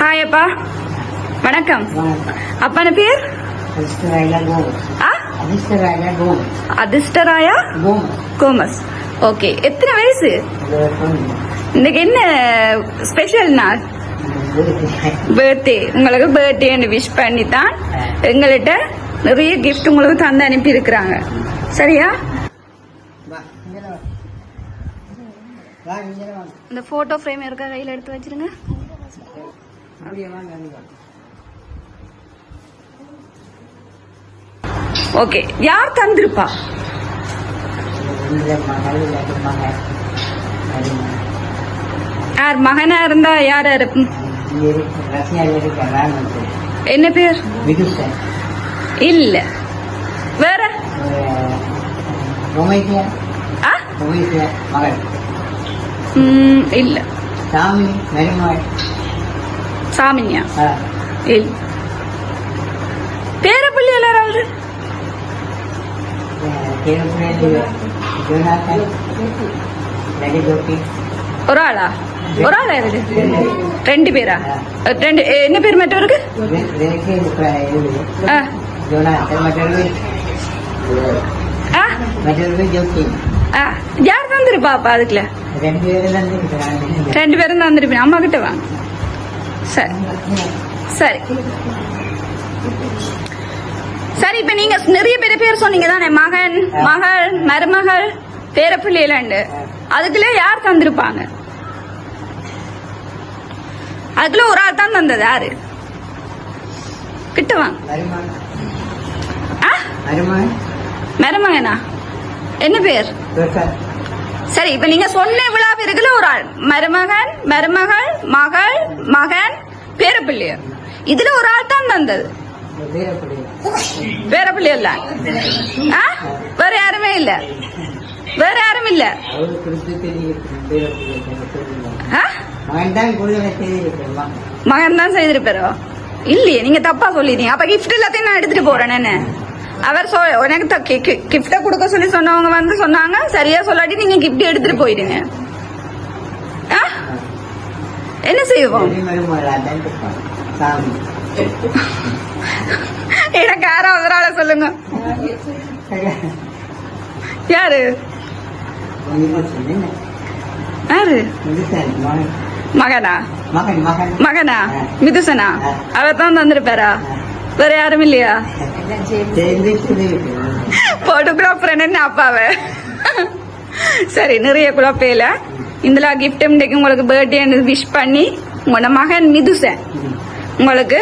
Hi அப்பா. வணக்கம். அப்பான பேர்? அதிர்ஷ்டராயா? கோமஸ். ஓகே. எத்தனை வயசு? இன்னைக்கு என்ன ஸ்பெஷல் நாள்? பர்த்டே உங்களுக்கு பர்த்டேன்னு விஷ் பண்ணி தான் எங்கள்கிட்ட நிறைய கிஃப்ட் உங்களுக்கு தந்து அனுப்பி இருக்கிறாங்க சரியா இந்த போட்டோ ஃப்ரேம் இருக்கா? கையில் எடுத்து வச்சிருங்க. ஓகே யார் தந்திருப்பா? யார் மகனா இருந்தா யார் என்ன பேர்? இல்ல. வேற? இல்ல. சாமி மருமகள் சாமியா இல்ல பேர பிள்ளை எல்லாராவது ஒரு ஆளா? ஒரு ஆளா இருக்கு ரெண்டு பேரா. ரெண்டு என்ன பேர் மற்றவருக்கு? ஆ. ஆ. ஆ. யார் தந்திருப்பா அப்பா அதுக்குள்ள? ரெண்டு பேரும் தந்திருப்பீங்க. அம்மா கிட்ட வாங்க. சரி. சரி. சரி இப்ப நீங்க நிறைய பேர் பேர் சொன்னீங்க தானே மகன் மகள் மருமகள் பேரப்பிள்ளையிலண்டு அதுக்குள்ள யார் தந்திருப்பாங்க? அதுக்குள்ள ஒரு ஆள் தான் தந்தது யாரு? கிட்ட வாங்க மருமகனா. என்ன பேர்? சரி இப்ப நீங்க சொன்ன இவ்வளவு பேருக்குல ஒரு ஆள். மருமகன் மருமகள் மகள் மகன் பேரப்பிள்ளையர் இதுல ஒரு ஆள் தான் தந்தது பேரப்பிள்ளையர் இல்ல ஆ? வேற யாருமே இல்ல. வேற யாரும் இல்ல. ஆ? மகன் தான் செய்திருப்பாரோ? இல்லையே நீங்க தப்பா சொல்லிட்டீங்க. அப்ப கிஃப்ட் எல்லாத்தையும் நான் எடுத்துட்டு போறேன் என்ன? அவர் சொ எனக்கு கிஃப்ட கொடுக்க சொல்லி சொன்னவங்க வந்து சொன்னாங்க. சரியா சொல்லாட்டி நீங்க கிஃப்ட் எடுத்துட்டு போயிடுங்க. ஆ? என்ன செய்வோம்? எனக்கு யாரும் அவரால சொல்லுங்க. யாரு? யாரு? மகனா? மகன் மகன். மகனா? மிதுசனா? அவர் தான் தந்திருப்பாரா? வேற யாரும் இல்லையா? போட்டோகிராஃபர் என்ன அப்பாவ சரி நிறைய குழப்பையில. இந்தலா கிஃப்ட் இன்றைக்கு உங்களுக்கு பர்த்டே விஷ் பண்ணி உங்களோட மகன் மிதுசன் உங்களுக்கு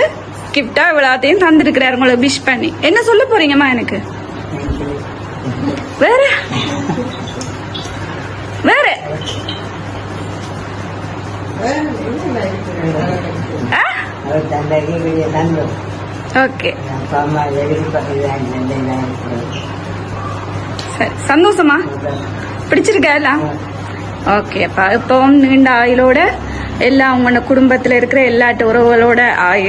கிஃப்டா இவ்வளோத்தையும் தந்திருக்கிறாரு உங்களுக்கு விஷ் பண்ணி. என்ன சொல்ல போறீங்கம்மா எனக்கு? வேற? வேற? ஆ? ஓகே சந்தோஷமா? பிடிச்சிருக்கா எல்லாம்? ஓகே அப்பா இப்பவும் நீண்ட ஆயுளோட எல்லா உங்களோட குடும்பத்துல இருக்கிற எல்லாட்டு உறவுகளோட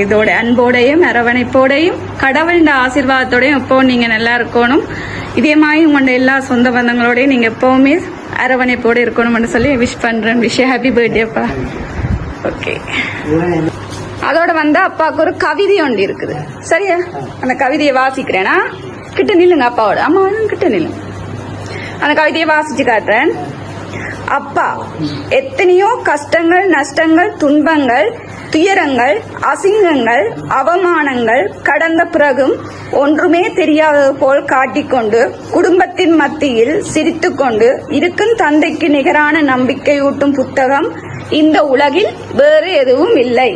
இதோட அன்போடையும் அரவணைப்போடையும் கடவுளின் ஆசீர்வாதத்தோடையும் எப்பவும் நீங்க நல்லா இருக்கணும். இதே மாதிரி உங்களோட எல்லா சொந்த பந்தங்களோடையும் நீங்க எப்பவுமே அரவணைப்போட இருக்கணும்னு சொல்லி விஷ் பண்றேன். விஷ் ஹாப்பி பர்த்டேப்பா ஓகே அதோட வந்து அப்பாவுக்கு ஒரு கவிதை ஒன்று இருக்குது. சரியா? அந்த கவிதையை வாசிக்கிறேனா? கிட்ட நில்லுங்க அப்பாவோட. அம்மா வந்து கிட்ட நில்லுங்க அந்த கவிதையை வாசிச்சு காட்டுறேன். அப்பா எத்தனையோ கஷ்டங்கள் நஷ்டங்கள் துன்பங்கள் துயரங்கள் அசிங்கங்கள் அவமானங்கள் கடந்த பிறகும் ஒன்றுமே தெரியாதது போல் காட்டிக்கொண்டு குடும்பத்தின் மத்தியில் சிரித்துக்கொண்டு இருக்கும் தந்தைக்கு நிகரான நம்பிக்கையூட்டும் புத்தகம் இந்த உலகில் வேறு எதுவும் இல்லை.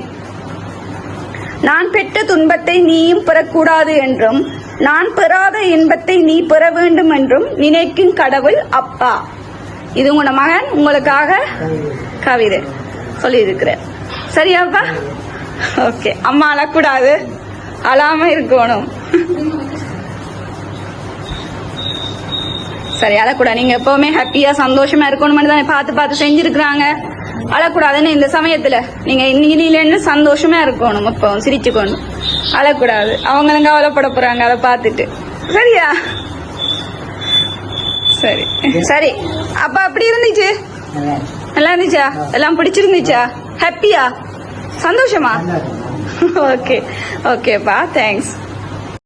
நான் பெற்ற துன்பத்தை நீயும் பெறக்கூடாது என்றும் நான் பெறாத இன்பத்தை நீ பெற வேண்டும் என்றும் நினைக்கும் கடவுள் அப்பா. இது உங்களோட மகன் உங்களுக்காக கவிதை சொல்லி இருக்கிறேன் சரியாப்பா? ஓகே அம்மா அழக்கூடாது. அழாம இருக்கணும். சரி அழக்கூடாது. நீங்க எப்பவுமே ஹாப்பியா சந்தோஷமா இருக்கணும்னு தானே பார்த்து பார்த்து செஞ்சிருக்கிறாங்க. அழக்கூடாதுன்னு இந்த சமயத்துல. நீங்க இன்னிலேருந்து சந்தோஷமா இருக்கணும் இப்போ சிரிச்சுக்கணும். அழக்கூடாது. அவங்களும் கவலைப்பட போறாங்க அதை பார்த்துட்டு. சரியா? சரி. சரி. அப்ப அப்படி இருந்துச்சு? நல்லா இருந்துச்சா? எல்லாம் பிடிச்சிருந்துச்சா? ஹாப்பியா சந்தோஷமா? ஓகே ஓகேப்பா தேங்க்ஸ்